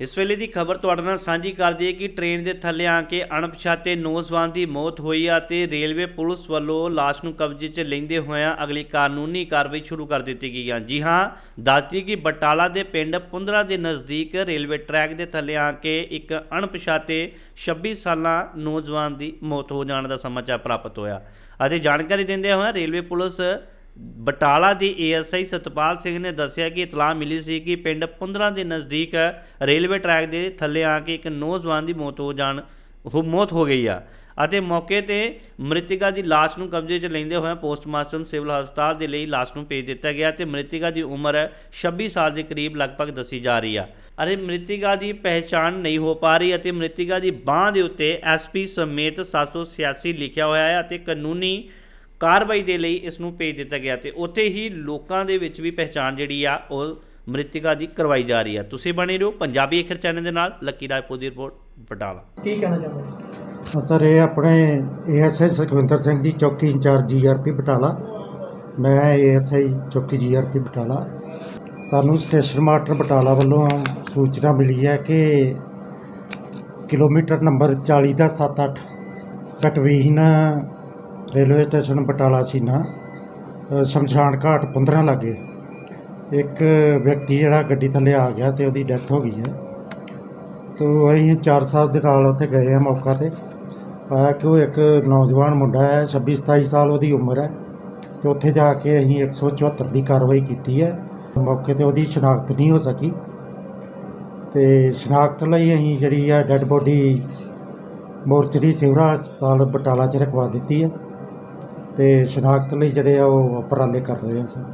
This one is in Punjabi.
ਇਸ ਵੇਲੇ ਦੀ ਖਬਰ ਤੁਹਾਡੇ ਨਾਲ ਸਾਂਝੀ ਕਰ ਦਈਏ ਕਿ ਟ੍ਰੇਨ ਦੇ ਥੱਲੇ ਆ ਕੇ ਅਣਪਛਾਤੇ ਨੌਜਵਾਨ ਦੀ ਮੌਤ ਹੋਈ ਆ ਤੇ ਰੇਲਵੇ ਪੁਲਿਸ ਵੱਲੋਂ ਲਾਸ਼ ਨੂੰ ਕਬਜ਼ੇ 'ਚ ਲੈਂਦੇ ਹੋਇਆਂ ਅਗਲੀ ਕਾਨੂੰਨੀ ਕਾਰਵਾਈ ਸ਼ੁਰੂ ਕਰ ਦਿੱਤੀ ਗਈ ਆ। ਜੀ ਹਾਂ ਦੱਸਦੀ ਕਿ ਬਟਾਲਾ ਦੇ ਪਿੰਡ ਪੁੰਦਰਾ ਦੇ ਨਜ਼ਦੀਕ ਰੇਲਵੇ ਟਰੈਕ ਦੇ ਥੱਲੇ ਆ ਕੇ ਇੱਕ ਅਣਪਛਾਤੇ 26 ਸਾਲਾਂ ਨੌਜਵਾਨ ਦੀ ਮੌਤ ਹੋ ਜਾਣ ਦਾ ਸਮਾਚਾਰ ਪ੍ਰਾਪਤ ਹੋਇਆ। ਅਤੇ ਜਾਣਕਾਰੀ ਦਿੰਦੇ ਹੋਏ ਰੇਲਵੇ ਪੁਲਿਸ ਬਟਾਲਾ ਦੀ ਏਐਸਆਈ ਸਤਪਾਲ ਸਿੰਘ ਨੇ ਦੱਸਿਆ ਕਿ ਇਤਲਾਹ ਮਿਲੀ ਸੀ ਕਿ ਪਿੰਡ ਪੁੰਦਰਾ ਦੇ ਨਜ਼ਦੀਕ ਰੇਲਵੇ ਟਰੈਕ ਦੇ ਥੱਲੇ ਆ ਕੇ ਇੱਕ ਨੌਜਵਾਨ ਦੀ ਮੌਤ ਹੋ ਜਾਣ, ਹੋ ਮੌਤ ਹੋ ਗਈ ਆ। ਅਤੇ ਮੌਕੇ ਤੇ ਮ੍ਰਿਤਿਕਾ ਦੀ ਲਾਸ਼ ਨੂੰ ਕਬਜ਼ੇ 'ਚ ਲੈਂਦੇ ਹੋਏ ਪੋਸਟਮਾਰਟਮ ਸਿਵਲ ਹਸਪਤਾਲ ਦੇ ਲਈ ਲਾਸ਼ ਨੂੰ ਭੇਜ ਦਿੱਤਾ ਗਿਆ ਤੇ ਮ੍ਰਿਤਿਕਾ ਦੀ ਉਮਰ 26 ਸਾਲ ਦੇ ਕਰੀਬ ਲਗਭਗ ਦੱਸੀ ਜਾ ਰਹੀ ਆ। ਅਤੇ ਮ੍ਰਿਤਿਕਾ ਦੀ ਪਹਿਚਾਣ ਨਹੀਂ ਹੋ ਪਾ ਰਹੀ ਅਤੇ ਮ੍ਰਿਤਿਕਾ ਦੀ ਬਾਹ ਦੇ ਉੱਤੇ ਐਸਪੀ ਸਮੇਤ 786 ਲਿਖਿਆ ਹੋਇਆ ਹੈ ਅਤੇ ਕਾਨੂੰਨੀ ਕਾਰਵਾਈ ਦੇ ਲਈ ਇਸ ਨੂੰ ਭੇਜ ਦਿੱਤਾ ਗਿਆ ਤੇ ਉੱਥੇ ਹੀ ਲੋਕਾਂ ਦੇ ਵਿੱਚ ਵੀ ਪਹਿਚਾਣ ਜਿਹੜੀ ਆ ਉਹ ਮ੍ਰਿਤਿਕਾ ਦੀ ਕਰਵਾਈ ਜਾ ਰਹੀ ਆ। ਤੁਸੀਂ ਬਣੇ ਰਹੋ ਪੰਜਾਬੀ ਅਖਰ ਚੈਨਲ ਦੇ ਨਾਲ ਲੱਕੀ ਰਾਏਪੁਰ ਦੀ ਰਿਪੋਰਟ ਬਟਾਲਾ। ਕੀ ਕਹਿਣਾ ਚਾਹੁੰਦੇ ਸਰ ਇਹ ਆਪਣੇ ਏਐਸਆਈ ਸੁਖਵਿੰਦਰ ਸਿੰਘ ਜੀ ਚੌਕੀ ਇੰਚਾਰਜ ਜੀਆਰਪੀ ਬਟਾਲਾ। ਮੈਂ ਏਐਸਆਈ ਚੌਕੀ ਜੀਆਰਪੀ ਬਟਾਲਾ। ਸਾਨੂੰ ਸਟੇਸ਼ਨ ਮਾਸਟਰ ਬਟਾਲਾ ਵੱਲੋਂ ਸੂਚਨਾ ਮਿਲੀ ਹੈ ਕਿ ਕਿਲੋਮੀਟਰ ਨੰਬਰ 40 ਦਾ 78 ਕਟਵੀਨ ਰੇਲਵੇ ਸਟੇਸ਼ਨ ਬਟਾਲਾ ਸੀਨਾ ਸ਼ਮਸ਼ਾਨ ਘਾਟ 15 ਲਾਗੇ। ਇੱਕ ਵਿਅਕਤੀ ਜਿਹੜਾ ਗੱਡੀ ਥੱਲੇ ਆ ਗਿਆ ਤੇ ਉਹਦੀ ਡੈਥ ਹੋ ਗਈ ਹੈ। ਤੋ ਅਸੀਂ ਚਾਰ ਸਾਹਿਬ ਦੇ ਨਾਲ ਉੱਥੇ ਗਏ ਆ ਮੌਕਾ ਤੇ। ਪਾਇਆ ਕਿ ਉਹ ਇੱਕ ਨੌਜਵਾਨ ਮੁੰਡਾ ਹੈ 26 27 ਸਾਲ ਉਹਦੀ ਉਮਰ ਹੈ। ਤੇ ਉੱਥੇ ਜਾ ਕੇ ਅਸੀਂ 174 ਦੀ ਕਾਰਵਾਈ ਕੀਤੀ ਹੈ। ਮੌਕੇ ਤੇ ਉਹਦੀ ਸ਼ਨਾਖਤ ਨਹੀਂ ਹੋ ਸਕੀ। ਤੇ ਸ਼ਨਾਖਤ ਲਈ ਅਸੀਂ ਜਿਹੜੀ ਆ ਡੈੱਡ ਬੋਡੀ ਮੋਰਚਰੀ ਸਿਵਰਾ ਹਸਪਤਾਲ ਬਟਾਲਾ 'ਚ ਰਖਵਾ ਦਿੱਤੀ ਹੈ। ਅਤੇ ਸ਼ਨਾਖਤ ਲਈ ਜਿਹੜੇ ਆ ਉਹ ਉਪਰਾਲੇ ਕਰ ਰਹੇ ਆ ਸਰ।